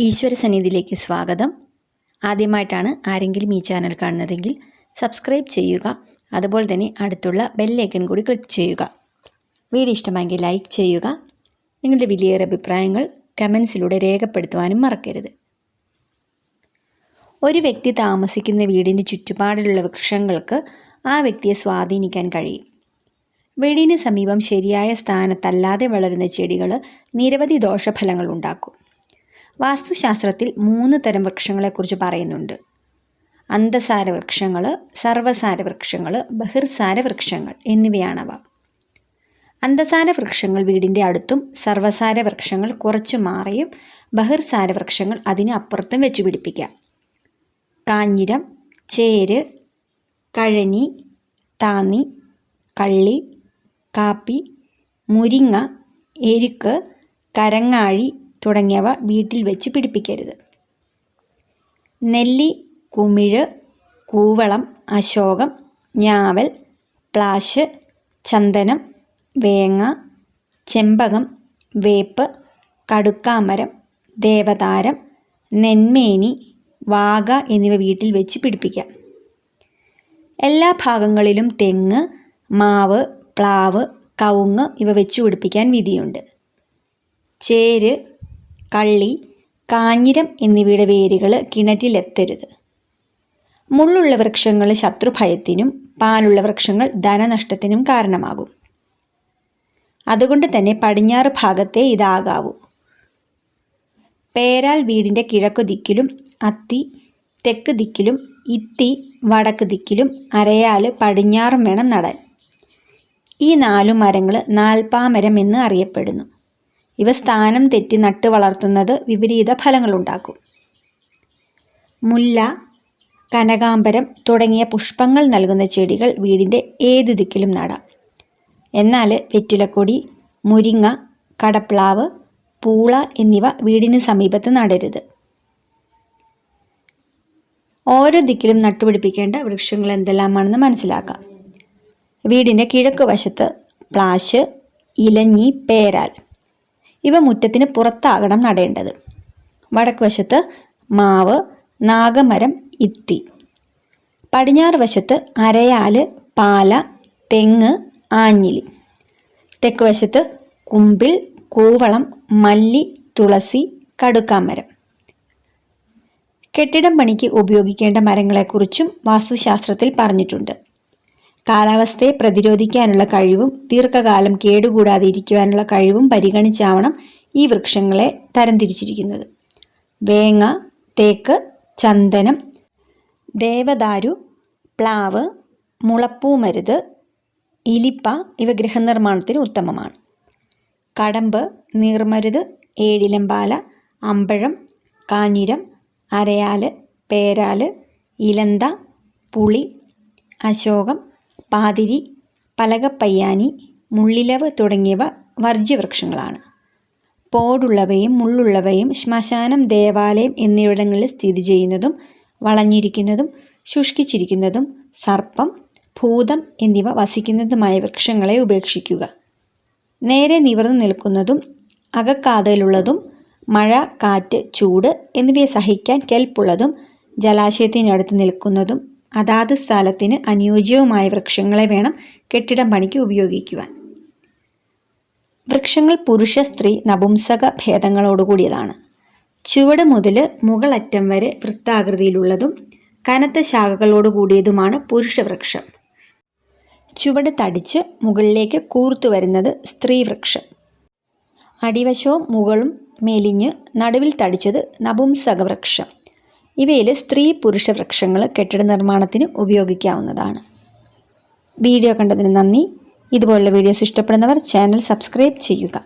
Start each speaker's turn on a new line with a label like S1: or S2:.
S1: ഈശ്വര സന്നിധിയിലേക്ക് സ്വാഗതം. ആദ്യമായിട്ടാണ് ആരെങ്കിലും ഈ ചാനൽ കാണുന്നതെങ്കിൽ സബ്സ്ക്രൈബ് ചെയ്യുക. അതുപോലെ തന്നെ അടുത്തുള്ള ബെല്ലൈക്കൺ കൂടി ക്ലിക്ക് ചെയ്യുക. വീഡിയോ ഇഷ്ടമായെങ്കിൽ ലൈക്ക് ചെയ്യുക. നിങ്ങളുടെ വിലയേറെ അഭിപ്രായങ്ങൾ കമൻസിലൂടെ രേഖപ്പെടുത്തുവാനും മറക്കരുത്. ഒരു വ്യക്തി താമസിക്കുന്ന വീടിന്റെ ചുറ്റുപാടിലുള്ള വൃക്ഷങ്ങൾക്ക് ആ വ്യക്തിയെ സ്വാധീനിക്കാൻ കഴിയും. വീടിന് സമീപം ശരിയായ സ്ഥാനത്തല്ലാതെ വളരുന്ന ചെടികൾ നിരവധി ദോഷഫലങ്ങൾ ഉണ്ടാക്കും. വാസ്തുശാസ്ത്രത്തിൽ മൂന്ന് തരം വൃക്ഷങ്ങളെക്കുറിച്ച് പറയുന്നുണ്ട്. അന്തസാര വൃക്ഷങ്ങൾ സർവസാര വൃക്ഷങ്ങൾ ബഹിർസാര വൃക്ഷങ്ങൾ എന്നിവയാണവ. അന്തസാര വൃക്ഷങ്ങൾ വീടിന്റെ അടുത്തും സർവസാര വൃക്ഷങ്ങൾ കുറച്ചു മാറിയും ബഹിർസാര വൃക്ഷങ്ങൾ അതിന് അപ്പുറത്തും വെച്ച് പിടിപ്പിക്കാം. കാഞ്ഞിരം ചേര് കഴനി താന്നി കള്ളി കാപ്പി മുരിങ്ങ എരുക്ക് കരങ്ങാഴി തുടങ്ങിയവ വീട്ടിൽ വെച്ച് പിടിപ്പിക്കരുത്. നെല്ലി കുമിഴ് കൂവളം അശോകം ഞാവൽ പ്ലാഷ് ചന്ദനം വേങ്ങ ചെമ്പകം വേപ്പ് കടുക്കാമരം ദേവതാരം നെന്മേനി വാഗ എന്നിവ വീട്ടിൽ വെച്ച് പിടിപ്പിക്കാം. എല്ലാ ഭാഗങ്ങളിലും തെങ്ങ് മാവ് പ്ലാവ് കവുങ്ങ് ഇവ വെച്ച് പിടിപ്പിക്കാൻ വിധിയുണ്ട്. ചേര് കള്ളി കാഞ്ഞിരം എന്നിവയുടെ വേരുകൾ കിണറ്റിലെത്തരുത്. മുള്ളുള്ള വൃക്ഷങ്ങൾ ശത്രുഭയത്തിനും പാലുള്ള വൃക്ഷങ്ങൾ ധനനഷ്ടത്തിനും കാരണമാകും. അതുകൊണ്ട് തന്നെ പടിഞ്ഞാറ് ഭാഗത്തെ ഇതാകാവൂ. പേരാൽ വീടിന്റെ കിഴക്കു ദിക്കിലും അത്തി തെക്ക് ദിക്കിലും ഇത്തി വടക്ക് ദിക്കിലും അരയാൽ പടിഞ്ഞാറും വേണം നടാൻ. ഈ നാലു മരങ്ങൾ നാൽപ്പാമരം എന്ന് അറിയപ്പെടുന്നു. ഇവ സ്ഥാനം തെറ്റി നട്ട് വളർത്തുന്നത് വിപരീത ഫലങ്ങളുണ്ടാക്കും. മുല്ല കനകാംബരം തുടങ്ങിയ പുഷ്പങ്ങൾ നൽകുന്ന ചെടികൾ വീടിന്റെ ഏത് ദിക്കിലും നടാം. എന്നാൽ വെറ്റിലക്കൊടി മുരിങ്ങ കടപ്ലാവ് പൂള എന്നിവ വീടിന് സമീപത്ത് നടരുത്. ഓരോ ദിക്കിലും നട്ടുപിടിപ്പിക്കേണ്ട വൃക്ഷങ്ങൾ എന്തെല്ലാമാണെന്ന് മനസ്സിലാക്കാം. വീടിന്റെ കിഴക്ക് വശത്ത് പ്ലാശ് ഇലഞ്ഞി പേരാൽ. ഇവ മുറ്റത്തിന് പുറത്താകണം നടേണ്ടത്. വടക്ക് വശത്ത് മാവ് നാഗമരം ഇത്തി. പടിഞ്ഞാറ് വശത്ത് അരയാൽ പാല തെങ്ങ് ആഞ്ഞിലി. തെക്ക് വശത്ത് കുമ്പിൾ കൂവളം മല്ലി തുളസി കടുക്കാമരം. കെട്ടിടം പണിക്ക് ഉപയോഗിക്കേണ്ട മരങ്ങളെക്കുറിച്ചും വാസ്തുശാസ്ത്രത്തിൽ പറഞ്ഞിട്ടുണ്ട്. കാലാവസ്ഥയെ പ്രതിരോധിക്കാനുള്ള കഴിവും ദീർഘകാലം കേടുകൂടാതെ ഇരിക്കുവാനുള്ള കഴിവും പരിഗണിച്ചാവണം ഈ വൃക്ഷങ്ങളെ തരംതിരിച്ചിരിക്കുന്നത്. വേങ്ങ തേക്ക് ചന്ദനം ദേവദാരു പ്ലാവ് മുളപ്പൂമരുത് ഇലിപ്പ ഇവ ഗൃഹനിർമ്മാണത്തിന് ഉത്തമമാണ്. കടമ്പ് നീർമരുത് ഏഴിലമ്പാല അമ്പഴം കാഞ്ഞിരം അരയാൽ പേരാൽ ഇലന്ത പുളി അശോകം പാതിരി പലകപ്പയ്യാനി മുള്ളിലവ് തുടങ്ങിയവ വർജ്യവൃക്ഷങ്ങളാണ്. പോടുള്ളവയും മുള്ളുള്ളവയും ശ്മശാനം ദേവാലയം എന്നിവിടങ്ങളിൽ സ്ഥിതി ചെയ്യുന്നതും വളഞ്ഞിരിക്കുന്നതും ശുഷ്കിച്ചിരിക്കുന്നതും സർപ്പം ഭൂതം എന്നിവ വസിക്കുന്നതുമായ വൃക്ഷങ്ങളെ ഉപേക്ഷിക്കുക. നേരെ നിവർന്നു നിൽക്കുന്നതും അകക്കാതലുള്ളതും മഴ കാറ്റ് ചൂട് എന്നിവയെ സഹിക്കാൻ കെൽപ്പുള്ളതും ജലാശയത്തിനടുത്ത് നിൽക്കുന്നതും അതാത് സ്ഥലത്തിന് അനുയോജ്യവുമായ വൃക്ഷങ്ങളെ വേണം കെട്ടിടം പണിക്ക് ഉപയോഗിക്കുവാൻ. വൃക്ഷങ്ങൾ പുരുഷ സ്ത്രീ നപുംസക ഭേദങ്ങളോടുകൂടിയതാണ്. ചുവട് മുതൽ മുകളറ്റം വരെ വൃത്താകൃതിയിലുള്ളതും കനത്ത ശാഖകളോട് കൂടിയതുമാണ് പുരുഷവൃക്ഷം ചുവട് തടിച്ച് മുകളിലേക്ക് കൂർത്തു വരുന്നത് സ്ത്രീവൃക്ഷം അടിവശവും മുകളും മെലിഞ്ഞ് നടുവിൽ തടിച്ചത് നപുംസകവൃക്ഷം ഇവയിൽ സ്ത്രീ പുരുഷ വൃക്ഷങ്ങൾ കെട്ടിട നിർമ്മാണത്തിന് ഉപയോഗിക്കാവുന്നതാണ്. വീഡിയോ കണ്ടതിന് നന്ദി. ഇതുപോലുള്ള വീഡിയോസ് ഇഷ്ടപ്പെടുന്നവർ ചാനൽ സബ്സ്ക്രൈബ് ചെയ്യുക.